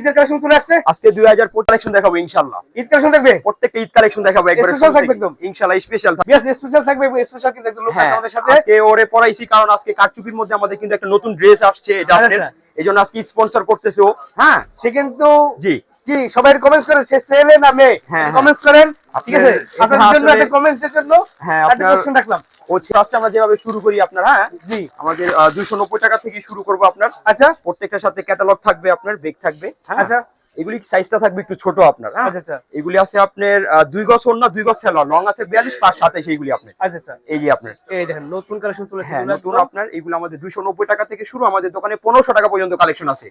ঈদের কালেকশন চলে আসছে? আজকে দুই হাজার কালেকশন দেখাবো ইনশাল্লাহ। ঈদ কালেকশন থাকবে? প্রত্যেকটা ঈদ কালেকশন দেখাবো একবারে Special থাকবে একদম। ইনশাল্লাহ স্পেশাল বেশ স্পেশাল থাকবে স্পেশাল কিন্তু একজন লোক আছে হ্যাঁ আমাদের সাথে। আজকে ওরে পড়াইছি কারণ আজকে কারচুপির মধ্যে আমাদের কিন্তু একটা নতুন ড্রেস আসছে এটা আচ্ছা, আজকে স্পন্সর করতেছে ও। হ্যাঁ। সে কিন্তু জি। কি সবাই কমেন্টস করেন সে ছেলে না মেয়ে? হ্যাঁ। কমেন্টস করেন। ঠিক আছে? আপনার জন্য একটা কমেন্টস এর জন্য হ্যাঁ একটা কোশ্চেন রাখলাম। ও ফার্স্ট আমরা যেভাবে শুরু করি আপনার হ্যাঁ? জি। আমাদের দুইশো নব্বই টাকা থেকে শুরু করব আপনার। আচ্ছা। প্রত্যেকটার সাথে ক্যাটালগ থাকবে আপনার বেগ থাকবে হ্যাঁ? আচ্ছা। এগুলি সাইজটা থাকবে একটু ছোট আপনার হ্যাঁ? আচ্ছা আচ্ছা। এগুলি আছে আপনার দুই গজ ওড়না দুই গজ সেলর লং আছে বিয়াল্লিশ পাঁচ সাতাইশ এইগুলি আপনার। আচ্ছা এই যে আপনার। এই দেখেন নতুন কালেকশন হ্যাঁ নতুন আপনার এগুলো আমাদের দুইশো নব্বই টাকা থেকে শুরু আমাদের দোকানে পনেরোশো টাকা পর্যন্ত কালেকশন আছে।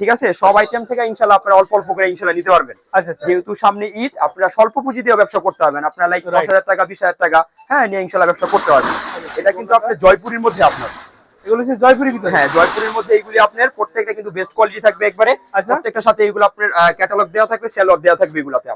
ঠিক আছে? সব আইটেম থেকে ইনশাল্লাহ আপনারা অল্প অল্প করে ইনশাল্লাহ নিতে পারবেন। যেহেতু সামনে ঈদ আপনারা স্বল্প পুঁজি দিয়ে ব্যবসা করতে পারবেন। আপনার লাইক দশ হাজার টাকা বিশ হাজার টাকা হ্যাঁ নিয়ে ইনশাল্লাহ ব্যবসা করতে পারবেন। এটা কিন্তু আপনার জয়পুরের মধ্যে আপনার। এগুলো হচ্ছে জয়পুরের ভিতরে। হ্যাঁ জয়পুরের মধ্যে এইগুলি আপনার প্রত্যেকটা কিন্তু বেস্ট কোয়ালিটি থাকবে একবারে। আচ্ছা। প্রত্যেকটার সাথে এগুলো আপনার ক্যাটালগ দেওয়া থাকবে সেলর দেওয়া থাকবে এগুলাতে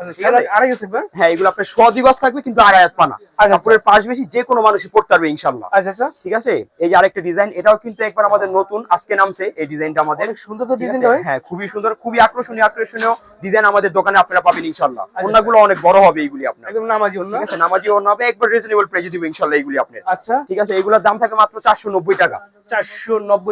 আড়াই হ্যাঁ এগুলো আপনার দিবস থাকবে কিন্তু আড়ায়াত পানা। আচ্ছা। কাপড়ের পাশ বেশি যে কোনো মানুষই পড়তে পারবে ইনশাল্লাহ আচ্ছা আচ্ছা। ঠিক আছে? এই যে আরেকটা ডিজাইন এটাও কিন্তু একবার আমাদের নতুন আজকে নামছে এই ডিজাইনটা আমাদের। সুন্দর তো ডিজাইন হ্যাঁ খুবই সুন্দর খুবই আকর্ষণীয় আকর্ষণীয় ডিজাইন আমাদের দোকানে আপনারা পাবেন ইনশাল্লাহ আচ্ছা। ওনাগুলো অনেক বড় হবে এইগুলি আপনার। একদম নামাজি না ঠিক আছে নামাজি ওনা হবে একবার রিজনেবল প্রাইসে দিব ইনশাল্লাহ এইগুলি আপনার। আচ্ছা। ঠিক আছে এগুলোর দাম থাকে মাত্র চারশো নব্বই টাকা।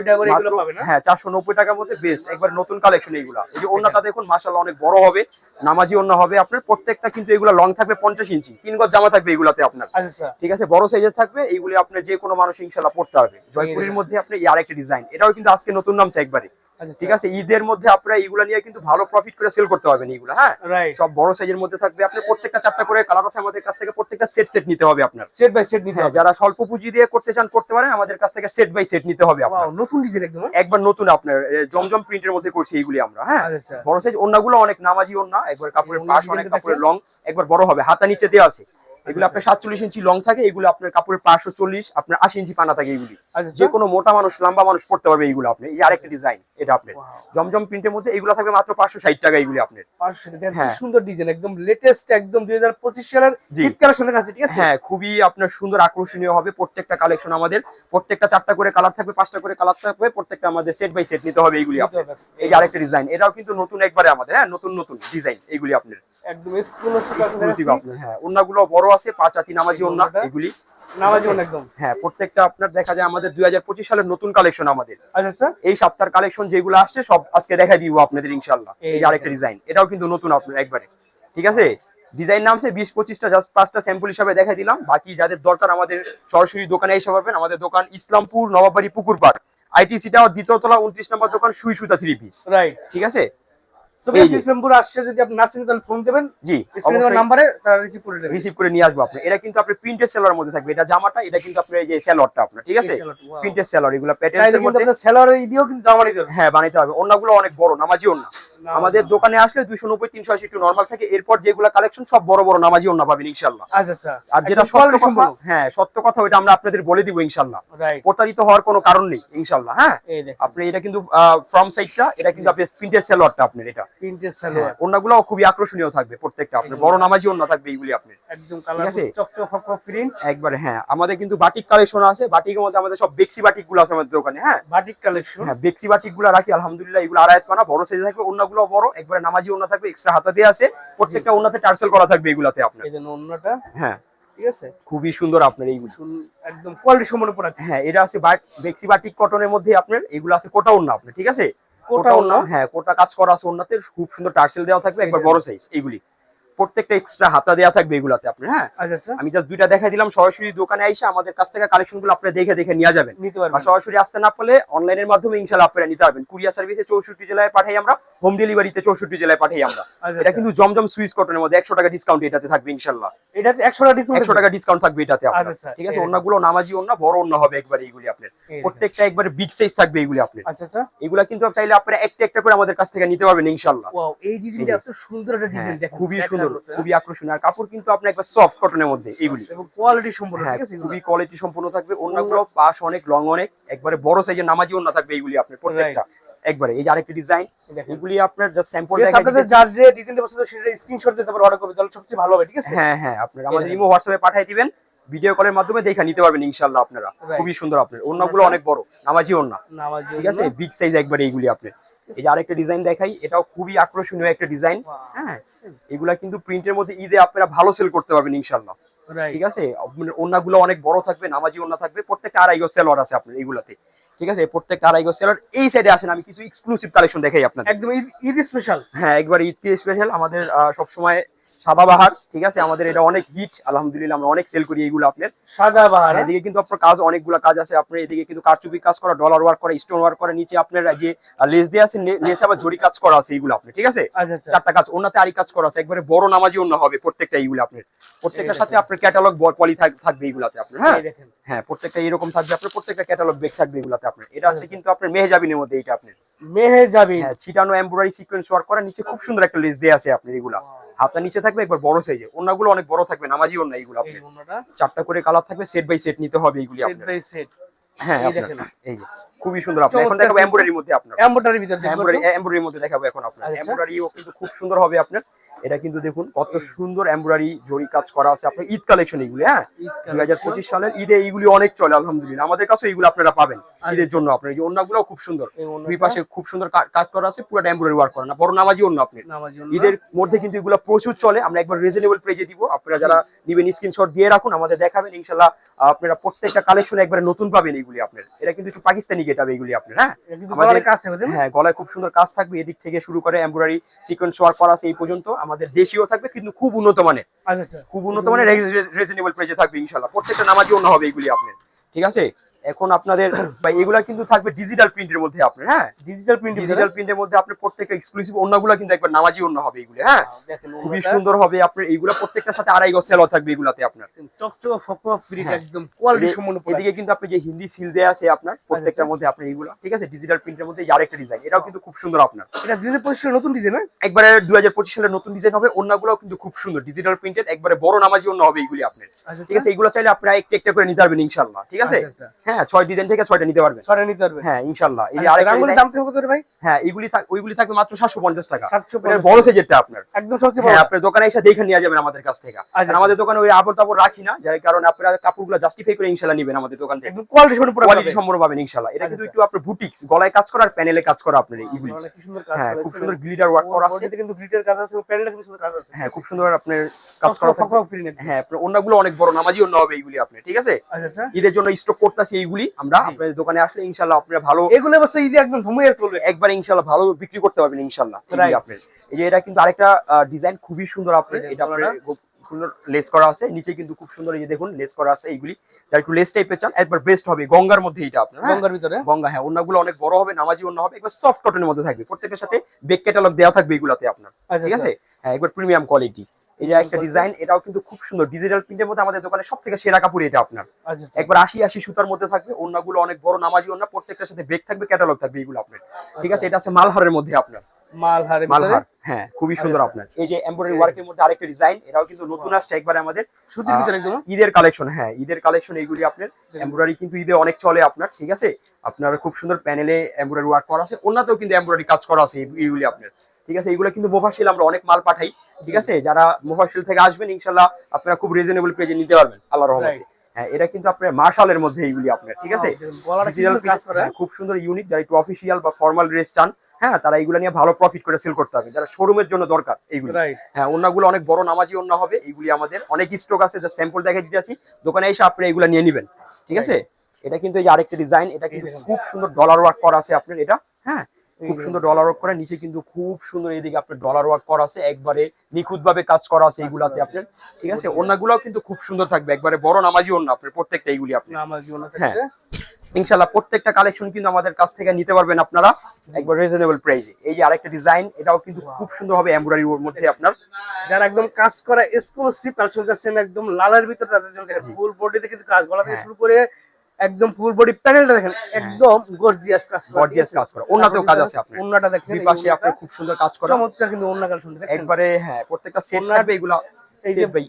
টাকা করে এগুলো হ্যাঁ চারশো নব্বই টাকার মধ্যে বেস্ট একবার নতুন কালেকশন এইগুলা। এই যে ওনাটা দেখুন মাসাল্লাহ অনেক বড় হবে। নামাজি হবে আপনার। প্রত্যেকটা কিন্তু এগুলা লং থাকবে পঞ্চাশ ইঞ্চি। তিন গজ জামা থাকবে এগুলাতে আপনার। আচ্ছা আচ্ছা। ঠিক আছে? বড় সাইজের থাকবে। এইগুলি আপনার যে কোনো মানুষ পড়তে পারবে। জয়পুরের মধ্যে আপনি আর একটা ডিজাইন এটাও কিন্তু আজকে নতুন নামছে একবারে। ঠিক আছে ঈদের মধ্যে আপনারা এইগুলা নিয়ে কিন্তু ভালো প্রফিট করে সেল করতে পারবেন এইগুলা হ্যাঁ? সব বড় সাইজের মধ্যে থাকবে আপনার প্রত্যেকটা চারটা করে কালার আছে আমাদের কাছ থেকে প্রত্যেকটা সেট সেট নিতে হবে আপনার। সেট বাই সেট নিতে হ্যাঁ হবে। যারা স্বল্প পুঁজি দিয়ে করতে চান করতে পারেন আমাদের কাছ থেকে সেট বাই সেট নিতে হবে আপনার। নতুন ডিজাইন একদম হ্যাঁ? একবার নতুন আপনার জমজম প্রিন্টের মধ্যে করছি এইগুলি আমরা হ্যাঁ? আচ্ছা আচ্ছা। বড় সাইজ ওন্নাগুলো অনেক নামাজি ওন্না একবার কাপড়ের পাশ অনেক কাপড়ের লং একবার বড় হবে হাতা নিচে দেওয়া আছে। এগুলো। আপনার সাতচল্লিশ ইঞ্চি লং থাকে এগুলো আপনার কাপড়ের পাঁচশো চল্লিশ আপনার আশি ইঞ্চি পানা থাকে এগুলি। আচ্ছা যে কোনো মোটা মানুষ লম্বা মানুষ পড়তে পারবে এইগুলো আপনি। এই আরেকটা ডিজাইন এটা আপনার। জমজম প্রিন্টের মধ্যে এগুলো থাকবে মাত্র পাঁচশো ষাট টাকা এইগুলি আপনার। হ্যাঁ। সুন্দর ডিজাইন একদম লেটেস্ট একদম দুই হাজার পঁচিশ সালের কাছে ঠিক আছে? হ্যাঁ খুবই আপনার সুন্দর আকর্ষণীয় হবে প্রত্যেকটা কালেকশন আমাদের। প্রত্যেকটা চারটা করে কালার থাকবে পাঁচটা করে কালার থাকবে প্রত্যেকটা আমাদের সেট বাই সেট নিতে হবে এইগুলি আপনার। এই আরেকটা ডিজাইন এটাও কিন্তু নতুন একবারে আমাদের হ্যাঁ নতুন নতুন ডিজাইন এইগুলি আপনার। একদম এক্সক্লুসিভ আপনার হ্যাঁ বড় আছে পাঁচ আতি নামাজি ওন্না এগুলি। নামাজি হল একদম। হ্যাঁ প্রত্যেকটা আপনার দেখা যায় আমাদের দুই সালের নতুন কালেকশন আমাদের। আচ্ছা আচ্ছা। এই সপ্তাহের কালেকশন যেগুলো আসছে সব আজকে দেখা দিব আপনাদের ইনশাল্লাহ এই এই আরেকটা ডিজাইন এটাও কিন্তু নতুন আপনার একবারে। ঠিক আছে? ডিজাইন নামছে বিশ পঁচিশটা জাস্ট পাঁচটা স্যাম্পল হিসাবে দেখাই দিলাম। বাকি যাদের দরকার আমাদের সরাসরি দোকানে এসে পারবেন আমাদের দোকান ইসলামপুর নবাবাড়ি পুকুর পাড়। আইটিসি দ্বিতীয় তলা উনত্রিশ নম্বর দোকান সুই সুতা থ্রি পিস রাইট ঠিক আছে? যদি আপনি না তাহলে ফোন দেবেন। জি স্ক্রিনে নাম্বারে রিসিভ করে রিসিভ করে নিয়ে আসব আপনি এটা কিন্তু সেলার মধ্যে থাকবে। এটা জামাটা এটা কিন্তু আপনার এই যে সেলরটা আপনার ঠিক আছে? সেলর এগুলো মধ্যে দিয়েও কিন্তু জামা হ্যাঁ বানাইতে হবে। অন্যগুলো অনেক বড় নামাজি ওন্না আমাদের দোকানে আসলে দুইশো নব্বই তিনশো আশি একটু নর্মাল থাকে। এরপর যেগুলো কালেকশন সব বড় বড় নামাজি ওন্না পাবেন ইনশাল্লাহ আচ্ছা আচ্ছা। আর যেটা সত্য কথা হ্যাঁ সত্য কথা ওইটা আমরা আপনাদের বলে দিব ইনশাল্লাহ প্রতারিত হওয়ার কোনো কারণ নেই ইনশাল্লাহ হ্যাঁ? আপনি এটা কিন্তু ফ্রম সাইডটা এটা কিন্তু আপনি প্রিন্টের সেলরটা আপনার এটা। প্রিন্টেড হ্যাঁ, সালোয়ার। ওন্নাগুলো খুবই আকর্ষণীয় থাকবে প্রত্যেকটা। আপনার বড় নামাজি ওন্না থাকবে এইগুলি আপনার। একদম কালার আছে? চকচক প্রিন্ট একবারে হ্যাঁ আমাদের কিন্তু বাটিক কালেকশন আছে। বাটিকের মধ্যে আমাদের সব বেক্সি বাটিকগুলো আছে আমাদের দোকানে হ্যাঁ? বাটিক কালেকশন হ্যাঁ বেক্সি বাটিকগুলো রাখি আলহামদুলিল্লাহ এগুলো আড়াইত পানা বড় সাইজে থাকবে অন্যগুলো বড় একবারে নামাজি ওনা থাকবে এক্সট্রা হাতা দিয়ে আছে প্রত্যেকটা ওনাতে টার্সেল করা থাকবে এগুলাতে আপনার। এই হ্যাঁ। ঠিক আছে? খুবই সুন্দর আপনার এইগুলো। একদম কোয়ালিটি সম্পন্ন প্রোডাক্ট হ্যাঁ এটা আছে বেক্সি বাটিক কটনের মধ্যে আপনার এগুলো আছে কোটা আপনার ঠিক আছে? কোটা? হ্যাঁ কোটা কাজ করা আছে খুব সুন্দর টার্সেল দেওয়া থাকবে একবার বড় সাইজ এইগুলি। প্রত্যেকটা এক্সট্রা হাতা দেওয়া থাকবে এগুলাতে আপনার হ্যাঁ? আচ্ছা আচ্ছা। আমি জাস্ট দুইটা দেখা দিলাম সরাসরি দোকানে এসে আমাদের কাছ থেকে কালেকশনগুলো আপনারা দেখে দেখে নিয়ে যাবেন। আর সরাসরি আসতে না পারলে অনলাইনের মাধ্যমে ইনশাল্লাহ আপনারা নিতে পারবেন। কুরিয়ার সার্ভিসে চৌষট্টি জেলায় পাঠাই আমরা হোম ডেলিভারিতে চৌষট্টি জেলায় পাঠাই আমরা। আচ্ছা, এটা। কিন্তু জমজম সুইস কটনের মধ্যে একশো টাকা ডিসকাউন্ট এটাতে থাকবে ইনশাল্লাহ এটাতে একশো টাকা ডিসকাউন্ট একশো টাকা ডিসকাউন্ট থাকবে এটাতে আপনার। ঠিক আছে? এই অন্যগুলো নামাজি অন্য বড় অন্য হবে একবার এইগুলি আপনার। প্রত্যেকটা একবার বিগ সাইজ থাকবে এইগুলি আপনার। আচ্ছা আচ্ছা। এগুলা কিন্তু চাইলে আপনারা একটা একটা করে আমাদের কাছ থেকে নিতে পারবেন ইনশাল্লাহ ওয়াও এই ডিজাইনটা এত সুন্দর একটা হ্যাঁ, ডিজাইন দেখেন খুবই সুন্দর মতো, হ্যাঁ? খুবই আকর্ষণীয়। আর কাপড় কিন্তু আপনার একবার সফট কটনের মধ্যে এইগুলি। কোয়ালিটি সম্পন্ন হ্যাঁ খুবই কোয়ালিটি সম্পূর্ণ থাকবে। অন্যগুলো পাশ অনেক লং অনেক একবারে বড় সাইজের নামাজি অন্য থাকবে এইগুলি আপনার প্রত্যেকটা। একবারে এই যে আরেকটি ডিজাইন এগুলি আপনার জাস্ট স্যাম্পল আপনাদের যার যে ডিজাইনটা পছন্দ সেটা স্ক্রিনশট দিতে পারো অর্ডার করবে তাহলে সবচেয়ে ভালো হবে ঠিক আছে? হ্যাঁ হ্যাঁ আপনার আমাদের ইমো হোয়াটসঅ্যাপে পাঠিয়ে দিবেন ভিডিও কলের মাধ্যমে দেখে নিতে পারবেন ইনশাআল্লাহ আপনারা। খুবই সুন্দর আপনার। অন্যগুলো অনেক বড় নামাজি অন্য। ঠিক আছে? বিগ সাইজ একবারে এইগুলি আপনার। এই যে আরেকটা ডিজাইন দেখাই এটাও খুবই আকর্ষণীয় একটা ডিজাইন হ্যাঁ এগুলা কিন্তু প্রিন্টের মধ্যে ঈদে আপনারা ভালো সেল করতে পারবেন ইনশাল্লাহ ঠিক আছে? ওনাগুলো অনেক বড় থাকবে নামাজি ওনা থাকবে প্রত্যেকটা আড়াই গো সেলর আছে আপনার এগুলাতে ঠিক আছে? প্রত্যেকটা আড়াই গো সেলর এই সাইডে আসেন আমি কিছু এক্সক্লুসিভ কালেকশন দেখাই আপনাদের। একদম ঈদ- স্পেশাল হ্যাঁ একবার ঈদ স্পেশাল আমাদের সবসময় সাদাবাহার ঠিক আছে? আমাদের এটা অনেক হিট আলহামদুলিল্লাহ আমরা অনেক সেল করি এইগুলো আপনার। সাদা বাহার আর এদিকে কিন্তু আপনার কাজ অনেকগুলো কাজ আছে। আপনার এদিকে কিন্তু কারচুপি কাজ করা ডলার ওয়ার্ক করা স্টোন ওয়ার্ক করা নিচে আপনার যে লেস দিয়ে আছে লেস আবার জরি কাজ করা আছে এইগুলো আপনি ঠিক আছে? আচ্ছা আচ্ছা। চারটা কাজ ওনাতে আরি কাজ করা আছে। একবারে বড় নামাজি অন্য হবে প্রত্যেকটা এইগুলো আপনার। প্রত্যেকটার সাথে আপনার ক্যাটালগ পলি থাকবে এইগুলাতে আপনার হ্যাঁ? হ্যাঁ প্রত্যেকটা এরকম থাকবে আপনার প্রত্যেকটা ক্যাটালগ বেগ থাকবে এগুলাতে আপনার। এটা আছে কিন্তু আপনার মেহজাবিনের মধ্যে এটা আপনার। মেহে যাবি হ্যাঁ ছিটানো এমব্রয়ডারি সিকোয়েন্স ওয়ার্ক করা নিচে খুব সুন্দর একটা লেস দেয়া আছে আপনার এগুলা। হাতটা নিচে থাকবে একবার বড় সাইজে ওনাগুলো অনেক বড় থাকবে নামাজি ওনা এইগুলো আপনি চারটা করে কালার থাকবে সেট বাই সেট নিতে হবে এইগুলি সেট আপনার। বাই সেট হ্যাঁ এই দেখেন। এই যে খুবই সুন্দর আপনি এখন দেখাবো এমব্রয়ডারির মধ্যে আপনার। এমব্রয়ডারির ভিতর এমব্রয়ডারির মধ্যে দেখাবো এখন আপনার। আচ্ছা। এমব্রয়ডারিও কিন্তু খুব সুন্দর হবে আপনার। এটা কিন্তু দেখুন কত সুন্দর এমব্রয়ডারি জরি কাজ করা আছে। আপনার ঈদ কালেকশন এগুলি হ্যাঁ? দুই হাজার পঁচিশ সালের ঈদে এইগুলি অনেক চলে আলহামদুলিল্লাহ। আমাদের কাছে এইগুলো আপনারা পাবেন ঈদের জন্য আপনার। এই অন্যগুলো খুব সুন্দর। দুই পাশে খুব সুন্দর কাজ করা আছে পুরো এমব্রয়ডারি ওয়ার্ক করা। না বড় নামাজি অন্য আপনি ঈদের মধ্যে কিন্তু এগুলো প্রচুর চলে। আমরা একবার রিজনেবল প্রাইজে দিব। আপনারা যারা নিবেন স্ক্রিনশট দিয়ে রাখুন আমাদের দেখাবেন ইনশাল্লাহ আপনারা প্রত্যেকটা কালেকশন একবারে নতুন পাবেন এইগুলি আপনার। এটা কিন্তু একটু পাকিস্তানি গেট হবে এইগুলি আপনার হ্যাঁ? আমাদের- কাজ থাকবে হ্যাঁ গলায় খুব সুন্দর কাজ থাকবে। এদিক থেকে শুরু করে এমব্রয়ডারি সিকোয়েন্স ওয়ার্ক করা আছে এই পর্যন্ত। আমাদের দেশীয় থাকবে কিন্তু খুব উন্নত মানের। আচ্ছা আচ্ছা। খুব উন্নত মানের রিজনেবল প্রাইসে থাকবে ইনশাল্লাহ প্রত্যেকটা নামাজি অন্য হবে এগুলি আপনার। ঠিক আছে? এখন আপনাদের ভাই এগুলা কিন্তু থাকবে ডিজিটাল প্রিন্টের মধ্যে আপনার হ্যাঁ? ডিজিটাল প্রিন্ট ডিজিটাল প্রিন্টের মধ্যে আপনার প্রত্যেকটা এক্সক্লুসিভ অন্যগুলো কিন্তু একবার নামাজি অন্য হবে এগুলি হ্যাঁ? খুবই সুন্দর হবে আপনার এইগুলা প্রত্যেকটার সাথে আড়াই গজ সেল থাকবে এগুলাতে আপনার। চকচকে ফকফক প্রিন্ট হ্যাঁ। একদম কোয়ালিটি সম্পূর্ণ এদিকে কিন্তু আপনি যে হিন্দি সিল দেয়া আছে আপনার প্রত্যেকটার আচ্ছা। মধ্যে আপনার এইগুলো ঠিক আছে? ডিজিটাল প্রিন্টের মধ্যে এই আরেকটা ডিজাইন এটাও কিন্তু খুব সুন্দর আপনার। এটা 2025 সালের নতুন ডিজাইন না? একবারে দুই হাজার পঁচিশ সালের নতুন ডিজাইন হবে অন্যগুলো কিন্তু খুব সুন্দর ডিজিটাল প্রিন্টেড একবারে বড় নামাজি অন্য হবে এইগুলি আপনার। আচ্ছা ঠিক আছে? এইগুলো চাইলে আপনারা একটা একটা করে নিতে পারবেন ইনশাল্লাহ ঠিক আছে? আচ্ছা, আচ্ছা। হ্যাঁ ছয় ডিজাইন থেকে ছয়টা নিতে পারবেন ছয়টা নিতে পারবে। হ্যাঁ ইনশাল্লাহ। এই যে আচ্ছা, আরেকটা রাঙ্গুলির design- দাম কত ভাই? হ্যাঁ এইগুলি ওইগুলি থাকবে মাত্র সাতশো পঞ্চাশ টাকা। 750 বড় সাইজেরটা আপনার। একদম সবচেয়ে বড়। হ্যাঁ আপনার দোকানে এসে দেখে নিয়ে যাবেন আমাদের কাছ থেকে। আচ্ছা, আমাদের দোকানে ওই আবর তাবর রাখি না যার কারণে আপনারা কাপড়গুলো জাস্টিফাই করে ইনশাল্লাহ নেবেন আমাদের দোকান থেকে। একদম কোয়ালিটি সম্পূর্ণ পুরো কোয়ালিটি সম্পূর্ণ পাবেন ইনশাল্লাহ। এটা কিন্তু আচ্ছা। একটু আপনার বুটিক্স গলায় কাজ করা আর প্যানেলে কাজ করা আপনার এইগুলি হ্যাঁ খুব সুন্দর গ্লিটার ওয়ার্ক করা আছে। কিন্তু গ্লিটার কাজ আছে প্যানেলে কিন্তু সুন্দর কাজ আছে। হ্যাঁ খুব সুন্দর আপনার কাজ করা। হ্যাঁ আপনার অন্যগুলো অনেক বড় নামাজি অন্য হবে এইগুলি আপনি ঠিক আছে? আচ্ছা আচ্ছা। ঈদের জন্য স্টক করতেছি এইগুলি আমরা জি। আপনাদের দোকানে আসলে ইনশাল্লাহ আপনারা ভালো এগুলো অবশ্য ঈদে একদম ধুমিয়ে চলবে। একবার ইনশাল্লাহ ভালো বিক্রি করতে পারবেন ইনশাল্লাহ আপনার এই যে এটা কিন্তু আরেকটা ডিজাইন খুবই সুন্দর আপনার এটা আপনার সুন্দর লেস করা আছে। নিচে কিন্তু খুব সুন্দর এই যে দেখুন লেস করা আছে এইগুলি। যারা একটু লেস টাইপের চান একবার বেস্ট হবে গঙ্গার মধ্যে এটা আপনার হ্যাঁ? গঙ্গার ভিতরে? গঙ্গা হ্যাঁ অন্যগুলো অনেক বড় হবে নামাজি অন্য হবে একবার সফট কটনের মধ্যে থাকবে। প্রত্যেকের সাথে বেক ক্যাটালগ দেওয়া থাকবে এগুলাতে আপনার। আচ্ছা ঠিক আছে? হ্যাঁ একবার প্রিমিয়াম কোয়ালিটি এই যে একটা ডিজাইন এটাও কিন্তু খুব সুন্দর। ডিজিটাল প্রিন্টের মধ্যে আমাদের দোকানে সব থেকে সেরা কাপড় এটা আপনার। আচ্ছা আচ্ছা। একবার আশি আশি সুতার মধ্যে থাকবে অন্যগুলো অনেক বড় নামাজি অন্য প্রত্যেকটার সাথে ব্রেক থাকবে ক্যাটালগ থাকবে এগুলো আপনার। ঠিক আছে? এটা আছে মালহারের মধ্যে আপনার। মালহারের মালহার হ্যাঁ খুবই সুন্দর আচ্ছা। আপনার। এই যে এমব্রয়ডারি ওয়ার্কের মধ্যে আরেকটা ডিজাইন এটাও কিন্তু নতুন আসছে একবার আমাদের। সুতির ভিতরে একদম? ঈদের কালেকশন হ্যাঁ ঈদের কালেকশন এইগুলি আপনার। এমব্রয়ডারি কিন্তু ঈদে অনেক চলে আপনার ঠিক আছে? আপনার খুব সুন্দর প্যানেলে এমব্রয়ডারি ওয়ার্ক করা আছে অন্যতেও কিন্তু এমব্রয়ডারি কাজ করা আছে এই- এইগুলি আপনার। ঠিক আছে? এইগুলো কিন্তু মোফাশিল আমরা অনেক মাল পাঠাই। ঠিক আছে? যারা মোফাশিল থেকে আসবেন ইনশাল্লাহ আপনারা খুব রিজনেবল প্রাইজে নিতে পারবেন আল্লাহ রহমতে। হ্যাঁ এটা কিন্তু আপনার মার্শালের মধ্যে এইগুলি আপনার ঠিক আছে? হ্যাঁ, খুব সুন্দর ইউনিক যারা একটু অফিসিয়াল বা ফর্মাল ড্রেস চান হ্যাঁ তারা এইগুলো নিয়ে ভালো প্রফিট করে সেল করতে হবে। যারা শোরুমের জন্য দরকার এইগুলি। হ্যাঁ অন্যগুলো অনেক বড় নামাজি অন্য হবে এইগুলি আমাদের অনেক স্টক আছে যা স্যাম্পল দেখে দিতে আসি। দোকানে এসে আপনি এগুলো নিয়ে নেবেন ঠিক আছে? এটা কিন্তু এই আরেকটা ডিজাইন এটা কিন্তু খুব সুন্দর ডলার ওয়ার্ক করা আছে আপনার এটা হ্যাঁ? খুব সুন্দর ডলার ওয়ার্ক করা নিচে কিন্তু খুব সুন্দর এদিকে আপনার ডলার ওয়ার্ক করা আছে একবারে নিখুঁত ভাবে কাজ করা আছে এইগুলাতে আপনার ঠিক আছে? অন্যগুলোও কিন্তু খুব সুন্দর থাকবে একবারে বড় নামাজি অন্য আপনার প্রত্যেকটা এইগুলি আপনি হ্যাঁ। ইনশাল্লাহ প্রত্যেকটা কালেকশন কিন্তু আমাদের কাছ থেকে নিতে পারবেন আপনারা একবার রিজনেবল প্রাইসে এই যে আরেকটা ডিজাইন এটাও কিন্তু খুব সুন্দর হবে এমব্রয়ডারির মধ্যে আপনার। যারা একদম কাজ করা এক্সক্লুসিভ কালেকশন যাচ্ছেন একদম লালের ভিতরে তাদের জন্য ফুল বডিতে কিন্তু কাজ গলা থেকে হ্যাঁ। শুরু করে একদম ফুল বডি প্যানেলটা দেখেন একদম গর্জিয়াস কাজ করা। গর্জিয়াস কাজ করা। অন্যতেও কাজ আছে আপনার। অন্যটা দেখেন দুই পাশে আপনার খুব সুন্দর কাজ করা। চমৎকার কিন্তু অন্য কালেকশন দেখেন। একবারে হ্যাঁ প্রত্যেকটা সেট থাকবে এগুলা এই যে by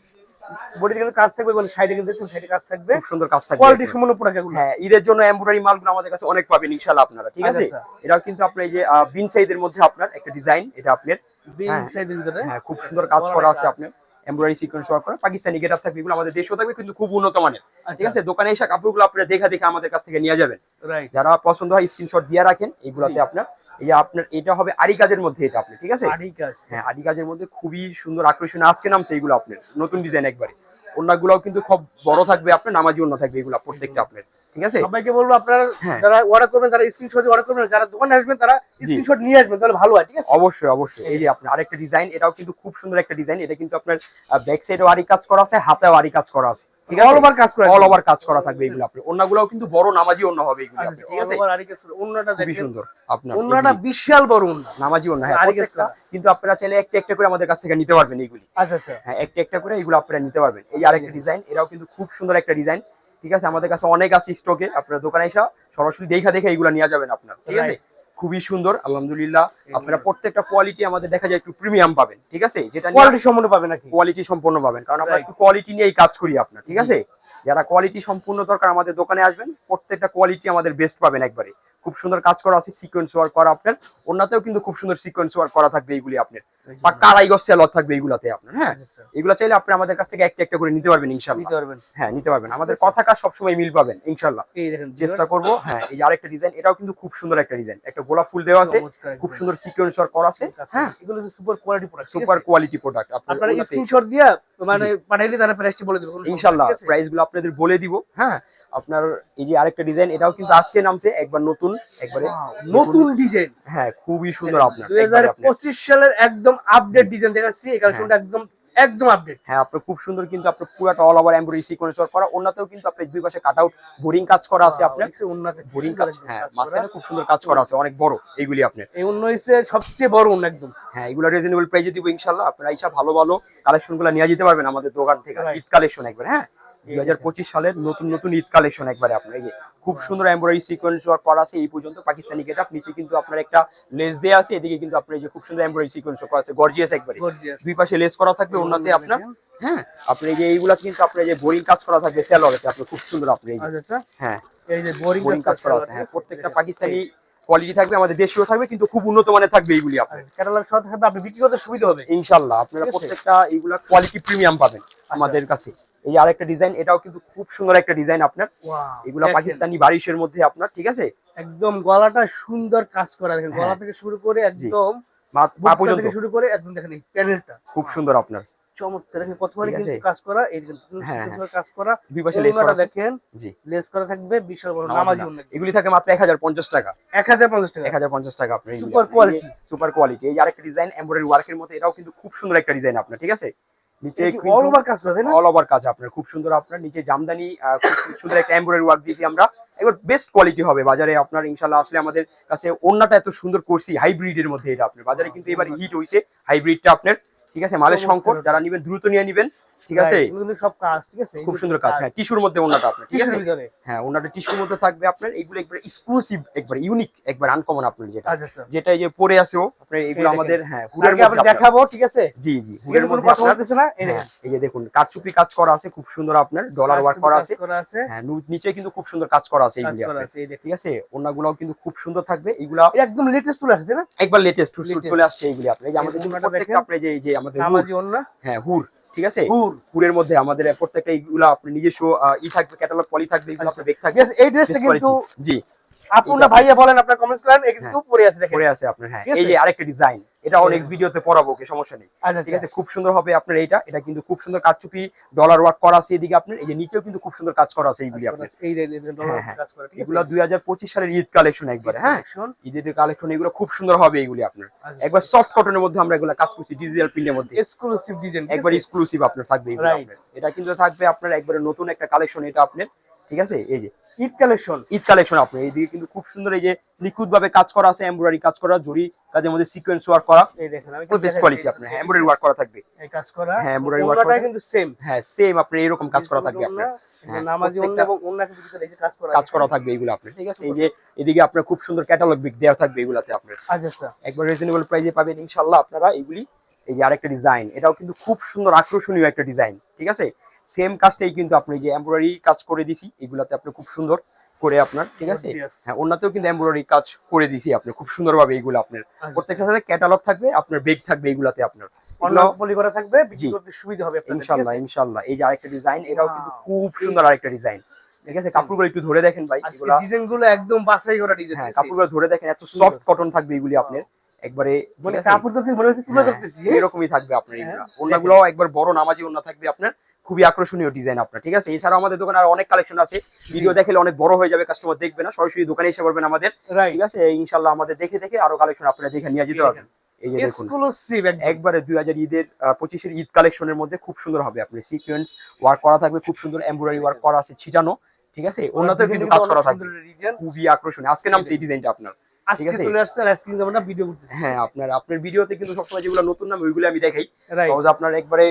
বডিতে কিন্তু কাজ থাকবে মানে সাইডে কিন্তু দেখছেন সাইডে কাজ থাকবে। খুব সুন্দর কাজ থাকবে কোয়ালিটি। সম্পূর্ণ প্রোডাক্ট এগুলো। হ্যাঁ ঈদের জন্য এমব্রয়ডারি মালগুলো আমাদের কাছে অনেক পাবেন ইনশাআল্লাহ আপনারা ঠিক আছে? আচ্ছা, আচ্ছা। এটাও কিন্তু আপনি এই যে বিন সাইজের মধ্যে আপনার একটা ডিজাইন এটা আপনার বিন হ্যাঁ। সাইডের ভিতরে? হ্যাঁ খুব সুন্দর কাজ করা আছে কাজ। আপনার। এমব্রয়ডারি সিকোয়েন্স ওয়ার্ক করা। পাকিস্তানি গেটআপ থাকবে এগুলো আমাদের দেশেও থাকবে কিন্তু খুব উন্নত মানের। ঠিক আছে? দোকানে এসে কাপড়গুলো আপনারা দেখা দেখে আমাদের কাছ থেকে নিয়ে যাবেন। যারা পছন্দ হয় স্ক্রিনশট দিয়ে রাখেন এইগুলাতে আপনার এই আপনার এটা হবে আরি কাজের মধ্যে এটা আপনি ঠিক আছে? আড়ি কাজ। হ্যাঁ আদি কাজের মধ্যে খুবই সুন্দর আকর্ষণীয় আজকে নামছে এগুলো আপনার নতুন ডিজাইন একবারে। অন্যগুলোও কিন্তু খুব বড় থাকবে আপনার নামাজি অন্য থাকবে এগুলো প্রত্যেকটা আপনার। ঠিক আছে? সবাইকে বলব আপনারা হ্যাঁ। যারা অর্ডার করবেন তারা স্ক্রিনশট অর্ডার করবেন যারা দোকানে আসবেন তারা স্ক্রিনশট নিয়ে আসবেন তাহলে ভালো হয় ঠিক আছে? অবশ্যই অবশ্যই। এই যে আপনার আরেকটা ডিজাইন এটাও কিন্তু খুব সুন্দর একটা ডিজাইন এটা কিন্তু আপনার ব্যাক সাইডেও আরি কাজ করা আছে হাতেও আরি কাজ করা আছে ঠিক আছে? অল ওভার কাজ করে অল ওভার কাজ করা থাকবে এগুলো আপনার। অন্যগুলোও কিন্তু বড় নামাজি অন্য হবে এগুলো আচ্ছা, ঠিক আছে? অন্যটা খুবই সুন্দর আপনার অন্যটা বিশাল বড় অন্য নামাজি অন্য হ্যাঁ। কিন্তু আপনারা চাইলে একটা একটা করে আমাদের কাছ থেকে নিতে পারবেন এইগুলি আচ্ছা আচ্ছা। হ্যাঁ একটা একটা করে এগুলো আপনারা নিতে পারবেন। এই আরেকটা ডিজাইন এটাও কিন্তু খুব সুন্দর একটা ডিজাইন ঠিক আছে? আমাদের কাছে অনেক আছে স্টকে আপনার দোকানে এসে সরাসরি দেখা দেখে এগুলো নিয়ে যাবেন আপনার। ঠিক আছে? খুবই সুন্দর আলহামদুলিল্লাহ। আপনারা প্রত্যেকটা কোয়ালিটি আমাদের দেখা যায় একটু প্রিমিয়াম পাবেন। ঠিক আছে? যেটা কোয়ালিটি সম্পূর্ণ পাবেন নাকি? কোয়ালিটি সম্পূর্ণ পাবেন। কারণ আমরা একটু কোয়ালিটি নিয়েই কাজ করি আপনার। ঠিক আছে? যারা কোয়ালিটি সম্পূর্ণ দরকার আমাদের দোকানে আসবেন প্রত্যেকটা কোয়ালিটি আমাদের বেস্ট পাবেন একবারে। খুব সুন্দর কাজ করা আছে সিকোয়েন্স ওয়ার্ক করা আপনার। অন্যতেও কিন্তু খুব সুন্দর সিকোয়েন্স ওয়ার্ক করা থাকবে এইগুলি আপনার। আড়াই গজ সেলর থাকবে এইগুলাতে আপনার হ্যাঁ। এগুলো চাইলে আপনি আমাদের কাছ থেকে একটা একটা করে নিতে পারবেন ইনশাল্লাহ নিতে পারবেন। হ্যাঁ নিতে পারবেন। আমাদের কথা কাজ সবসময় মিল পাবেন ইনশাল্লাহ এই দেখেন চেষ্টা করব হ্যাঁ এই আরেকটা ডিজাইন এটাও কিন্তু খুব সুন্দর একটা ডিজাইন একটা গোলাপ ফুল দেওয়া আছে খুব সুন্দর সিকোয়েন্স ওয়ার্ক করা আছে হ্যাঁ? এগুলো হচ্ছে super quality product super quality product আপনারা স্ক্রিনশট দিয়া মানে পাঠাইলে তারা প্রাইসটি বলে দেবে কোনো সমস্যা নেই, ইনশাল্লাহ ঠিক প্রাইসগুলো আপনাদের বলে দিব হ্যাঁ? আপনার এই যে আরেকটা ডিজাইন এটাও কিন্তু আজকে নামছে একবার নতুন একবারে নতুন ডিজাইন হ্যাঁ খুবই সুন্দর আপনার দুই হাজার একবারে আপনার। পঁচিশ সালের একদম আপডেট ডিজাইন দেখাচ্ছি এই কালেকশনটা একদম একদম আপডেট হ্যাঁ আপনার খুব সুন্দর কিন্তু আপনার পুরাটা অল ওভার এমব্রয়ডারি সিকোয়েন্স করা অন্যতেও কিন্তু আপনার দুই পাশে কাট আউট বোরিং কাজ করা আছে আপনার। উন্নত বোরিং কাজ হ্যাঁ মাঝখানে খুব সুন্দর কাজ করা আছে অনেক বড় এইগুলি আপনার। এই অন্য হচ্ছে সবচেয়ে বড় অন্য একদম। হ্যাঁ এগুলো রিজনেবল প্রাইসে দিব ইনশাল্লাহ আপনারা এইসব ভালো ভালো কালেকশনগুলো নিয়ে যেতে পারবেন আমাদের দোকান থেকে. ঈদ কালেকশন একবার হ্যাঁ? দুই হাজার পঁচিশ সালের নতুন নতুন ঈদ কালেকশন একবারে আপনার এই যে খুব সুন্দর এমব্রয়ডারি সিকোয়েন্স ওয়ার্ক করা আছে এই পর্যন্ত পাকিস্তানি গেট আপ নিচে কিন্তু আপনার একটা লেস দেওয়া আছে এদিকে কিন্তু আপনার এই যে খুব সুন্দর এমব্রয়ডারি সিকোয়েন্স করা আছে গর্জিয়াস একবারে। দুই পাশে লেস করা থাকবে অন্যতে আপনার হ্যাঁ আপনার এই যে এইগুলা কিন্তু আপনার যে বোরিং কাজ করা থাকবে স্যালোয়ারেতে আপনার খুব সুন্দর আপনি এই আচ্ছা আচ্ছা। হ্যাঁ এই যে বোরিং কাজ করা আছে হ্যাঁ প্রত্যেকটা পাকিস্তানি কোয়ালিটি থাকবে আমাদের দেশীয় থাকবে কিন্তু খুব উন্নত মানের থাকবে এইগুলি আপনার। ক্যাটালগ সহ থাকবে আপনি বিক্রি করতে সুবিধা হবে। ইনশাল্লাহ আপনারা প্রত্যেকটা এইগুলা কোয়ালিটি প্রিমিয়াম পাবেন আমাদের কাছে। এই যে আরেকটা ডিজাইন এটাও কিন্তু খুব সুন্দর একটা ডিজাইন আপনার। এগুলা পাকিস্তানি বারিশের মধ্যে আপনার ঠিক আছে? একদম গলাটা সুন্দর কাজ করা দেখেন হ্যাঁ। গলা থেকে শুরু করে একদম পা পর্যন্ত। শুরু করে একদম দেখেন এই প্যানেলটা খুব সুন্দর আপনার। চমৎকার দেখেন কিন্তু কাজ করা এই দেখেন পুরো হ্যাঁ, কাজ করা। দুই পাশে লেস করা দেখেন জি। লেস করা থাকবে বিশাল বড় নামাজি এগুলি থাকে মাত্র এক হাজার পঞ্চাশ টাকা। এক হাজার পঞ্চাশ টাকা। এক হাজার পঞ্চাশ টাকা আপনার Super quality। সুপার কোয়ালিটি এই আরেকটা ডিজাইন এমব্রয়ডারি ওয়ার্কের মধ্যে এটাও কিন্তু খুব সুন্দর একটা ডিজাইন আপনার ঠিক আছে? নিচে অল ওভার কাজ না? অল ওভার কাজ আপনার খুব সুন্দর আপনার নিচে জামদানি আহ, খুব সুন্দর একটা এমব্রয়ডারি ওয়ার্ক দিয়েছি আমরা। এবার বেস্ট কোয়ালিটি হবে বাজারে আপনার ইনশাল্লাহ আসলে আমাদের কাছে অন্যটা এত সুন্দর করছি হাইব্রিডের মধ্যে এটা আপনার। বাজারে কিন্তু এবার হিট হইছে হাইব্রিডটা আপনার ঠিক আছে? মালের সংকট যারা নিবেন দ্রুত নিয়ে নিবেন। ঠিক আছে? এগুলো কিন্তু সব কাজ ঠিক আছে? খুব সুন্দর কাজ হ্যাঁ টিস্যুর মধ্যে ওনাটা আপনার ঠিক আছে? হ্যাঁ ওনাটা টিস্যুর মধ্যে থাকবে আপনার এগুলো একবার এক্সক্লুসিভ একবার ইউনিক একবার আনকমন আপনার যেটা। আচ্ছা আচ্ছা। যেটা এই যে পরে আছে ও আপনার এগুলো আমাদের হ্যাঁ হুডের মধ্যে দেখাবো ঠিক আছে? জি জি হুডের মধ্যে মধ্যে কথা বলতেছে না? এই হ্যাঁ, এই যে দেখুন কারচুপি কাজ করা আছে খুব সুন্দর আপনার ডলার ওয়ার্ক করা আছে। হ্যাঁ নিচে কিন্তু খুব সুন্দর কাজ করা আছে এইগুলি ঠিক আছে? ওনাগুলোও কিন্তু খুব সুন্দর থাকবে এইগুলা এটা একদম লেটেস্ট চলে আসছে না? একবার লেটেস্ট চলে আসছে এইগুলি আপনার এই যে আমাদের প্রত্যেকটা। আপনার যে এই যে আমাদের হ্যাঁ হুর। ঠিক আছে? কুরের মধ্যে আমাদের প্রত্যেকটা এইগুলা আপনি নিজস্ব ই থাকবে ক্যাটালগ পলি থাকবে এগুলো আচ্ছা। আপনার থাকবে। এই ড্রেসটা কিন্তু জি। আপনারা ভাইয়া বলেন আপনারা কমেন্টস করেন কিন্তু পরে আছে দেখেন। পরে আছে আপনার হ্যাঁ এই যে আরেকটা ডিজাইন এটা ভিডিওতে পড়াবো ওকে সমস্যা নেই। আচ্ছা ঠিক আছে? খুব সুন্দর হবে আপনার এইটা এটা কিন্তু খুব সুন্দর ডলার ওয়ার্ক করা আছে এদিকে আপনার এই যে নিচেও কিন্তু খুব সুন্দর কাজ করা আছে এইগুলি আপনার। এই যে ডলার হ্যাঁ, হ্যাঁ। এগুলো সালের ঈদ কালেকশন একবারে হ্যাঁ? ঈদের কালেকশন এগুলো খুব সুন্দর হবে এইগুলি আপনার। আচ্ছা। একবার সফট কটনের মধ্যে আমরা এগুলো কাজ করছি ডিজিটাল প্রিন্টের মধ্যে। এক্সক্লুসিভ ডিজাইন একবার এক্সক্লুসিভ আপনার থাকবে এটা কিন্তু থাকবে আপনার একবারে নতুন একটা কালেকশন এটা আপনার। ঠিক আছে? এই যে ঈদ কালেকশন। ঈদ কালেকশন আপনার। এইদিকে কিন্তু খুব সুন্দর এই যে নিখুঁত ভাবে কাজ করা আছে এমব্রয়ডারি কাজ করা জরি কাজের মধ্যে সিকোয়েন্স ওয়ার্ক করা। এই দেখেন আমি বেস্ট কোয়ালিটি আপনার। হ্যাঁ এমব্রয়ডারি ওয়ার্ক করা থাকবে। এই কাজ করা হ্যাঁ, work ওড়নাটা করা। কিন্তু সেম হ্যাঁ সেম আপনার এরকম কাজ করা থাকবে আপনার। হ্যাঁ, নামাজি প্রত্যেকটা- এবং ওড়না কিন্তু ভিতরে এই যে কাজ করা কাজ করা থাকবে আপনার ঠিক আছে? এই যে এদিকে আপনার খুব সুন্দর ক্যাটালগ বিক দেওয়া থাকবে এগুলাতে আপনার। আচ্ছা আচ্ছা। একবার রিজনেবল প্রাইসে পাবেন ইনশাল্লাহ আপনারা এগুলি এই যে আরেকটা ডিজাইন এটাও কিন্তু খুব সুন্দর আকর্ষণীয় একটা ডিজাইন ঠিক আছে? সেম কাজটাই কিন্তু আপনি যে এমব্রয়ডারি কাজ করে দিছি এগুলাতে আপনি খুব সুন্দর করে আপনার ঠিক আছে? হ্যাঁ ওনাতেও কিন্তু এমব্রয়ডারি কাজ করে দিছি আপনি খুব সুন্দরভাবে এগুলো আপনার। আচ্ছা। প্রত্যেকটার সাথে ক্যাটালগ থাকবে আপনার বেগ থাকবে এগুলাতে আপনার। থাকবে সুবিধা হবে এই যে আরেকটা ডিজাইন এটাও কিন্তু খুব সুন্দর আরেকটা ডিজাইন ঠিক আছে? কাপড়গুলো একটু ধরে দেখেন ভাই এগুলা একদম বাছাই করা ডিজাইন হ্যাঁ কাপড়গুলো ধরে দেখেন এত সফট কটন থাকবে এগুলি আপনার। একবারে মানে কাপড় তো মনে হচ্ছে তুলে হ্যাঁ, ধরতেছি? এরকমই থাকবে আপনার এগুলো। হ্যাঁ, একবার বড় নামাজি ওনা থাকবে আপনার। খুবই আকর্ষণীয় ডিজাইন আপনার ঠিক আছে? এছাড়াও আমাদের দোকানে আর অনেক কালেকশন আছে। ভিডিও দেখলে অনেক বড় হয়ে যাবে কাস্টমার দেখবে না সরাসরি দোকানে এসে পারবেন আমাদের ঠিক আছে? ইনশাল্লাহ আমাদের দেখে দেখে আরও কালেকশন আপনারা দেখে নিয়ে যেতে পারবেন। এই যে দেখুন একবারে দুই হাজার ঈদের পঁচিশের ঈদ কালেকশনের মধ্যে খুব সুন্দর হবে আপনি সিকোয়েন্স ওয়ার্ক করা থাকবে খুব সুন্দর এমব্রয়ডারি ওয়ার্ক করা আছে ছিটানো ঠিক আছে? ওনাতেও কিন্তু কাজ করা থাকবে। খুবই আকর্ষণীয়। আজকে নামছে এই ডিজাইনটা আপনার আজকে আছে? চলে আসছে আজকে কিন্তু আমরা ভিডিও করতেছি। হ্যাঁ আপনার আপনার ভিডিওতে কিন্তু সবসময় যেগুলো নতুন নাম ওইগুলো আমি দেখাই। সহজ আপনার একবারে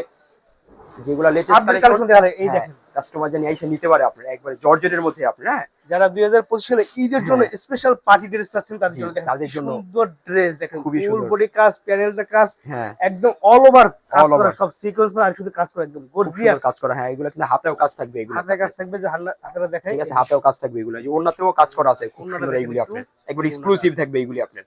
যেগুলো লেটেস্ট কালেকশন এই দেখেন। কাস্টমার জানি এসে নিতে পারে আপনারা একবারে জর্জেটের মধ্যে আপনারা হ্যাঁ? যারা দুই হাজার পঁচিশ সালে ঈদের জন্য স্পেশাল পার্টি ড্রেস চাচ্ছেন তাদের জন্য তাদের জন্য সুন্দর ড্রেস দেখেন খুবই ফুল সুন্দর। বডি কাজ প্যানেলটা কাজ হ্যাঁ। একদম অল ওভার কাজ করা সব সিকোয়েন্স আর শুধু কাজ করা একদম গর্জিয়াস কাজ করা হ্যাঁ এগুলো কিন্তু হাতেও কাজ থাকবে এগুলো। হাতে কাজ থাকবে যে হাতেরা দেখাই ঠিক আছে হাতেও কাজ থাকবে এগুলো যে ওনাতেও কাজ করা আছে খুব সুন্দর একটু। আপনার। একবার এক্সক্লুসিভ থাকবে এইগুলি আপনার।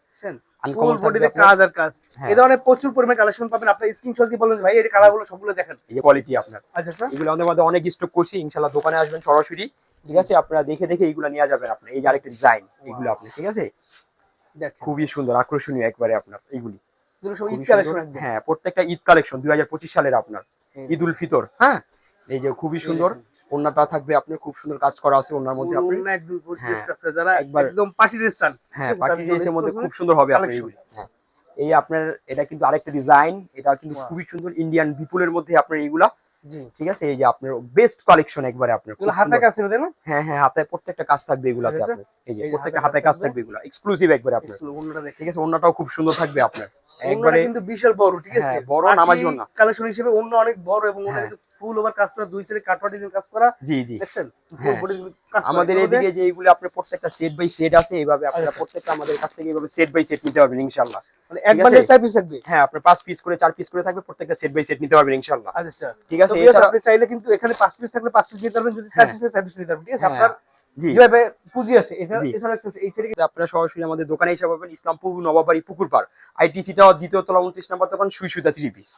আনকমন বডিতে কাজ আর কাজ। হ্যাঁ। এই ধরনের প্রচুর পরিমাণে কালেকশন পাবেন। আপনার স্ক্রিনশট দিয়ে বলবেন ভাই এই কালারগুলো সবগুলো দেখেন। এই যে কোয়ালিটি আপনার। আচ্ছা স্যার এগুলো আমাদের মধ্যে অনেক স্টক করছি ইনশাল্লাহ দোকানে আসবেন সরাসরি। ঠিক আছে? আপনারা দেখে দেখে এগুলো নিয়ে যাবেন আপনি এই যে আরেকটা ডিজাইন এগুলো আপনি ঠিক আছে? খুবই সুন্দর আকর্ষণীয় একবারে আপনার এইগুলি। এগুলো সব ঈদ কালেকশন হ্যাঁ প্রত্যেকটা ঈদ কালেকশন দুই হাজার পঁচিশ সালের আপনার। ঈদ উল ফিতর। হ্যাঁ। এই যে খুবই সুন্দর। ওনাটা থাকবে আপনি খুব সুন্দর কাজ করা আছে ওনার মধ্যে আপনি। একদম হ্যাঁ, কাজ যারা একবার- একদম পার্টি ড্রেস চান। হ্যাঁ পার্টি ড্রেসের মধ্যে খুব সুন্দর হবে আপনার এগুলি হ্যাঁ এই আপনার এটা কিন্তু আরেকটা ডিজাইন এটা কিন্তু খুবই সুন্দর ইন্ডিয়ান বিপুলের মধ্যে আপনার এইগুলা ঠিক আছে? এই যে আপনার বেস্ট কালেকশন একবারে আপনার হাতে কাজ থাকবে না? হ্যাঁ হ্যাঁ হাতে প্রত্যেকটা কাজ থাকবে এগুলাতে আছে? আপনার। এই যে প্রত্যেকটা হাতে কাজ থাকবে। এগুলা এক্সক্লুসিভ একবারে আপনার। ঠিক আছে অন্যটাও খুব সুন্দর থাকবে আপনার। একবারে কিন্তু বিশাল বড় ঠিক আছে? হ্যাঁ, বড় নামাজিও না কালেকশন হিসেবে অন্য অনেক বড় এবং ফুল ওভার কাজ করা দুই সাইডে কাটওয়া ডিজাইন কাজ করা জি জি। দেখছেন? হ্যাঁ। আমাদের এদিকে যে এইগুলো আপনার প্রত্যেকটা সেট বাই সেট আছে এইভাবে আপনারা আচ্ছা। প্রত্যেকটা আমাদের কাছ থেকে এইভাবে সেট বাই সেট নিতে পারবেন ইনশাআল্লাহ। মানে এক ঠিক বান্ডেল আছে? চার পিস থাকবে? হ্যাঁ আপনার পাঁচ পিস করে চার পিস করে থাকবে প্রত্যেকটা সেট বাই সেট নিতে পারবেন ইনশাআল্লাহ। আচ্ছা আচ্ছা। ঠিক আছে আপনি চাইলে কিন্তু এখানে পাঁচ পিস থাকলে পাঁচ পিস নিতে পারবেন যদি চার হ্যাঁ। পিস চার পিস নিতে পারবেন ঠিক আছে? আপনার সরাসরি আমাদের দোকানে এসে পাবেন ইসলামপুর নবাবাড়ি পুকুর পাড়। আইটিসিটা দ্বিতীয় তলা উনত্রিশ নম্বর দোকান সুই সুতা থ্রি পিস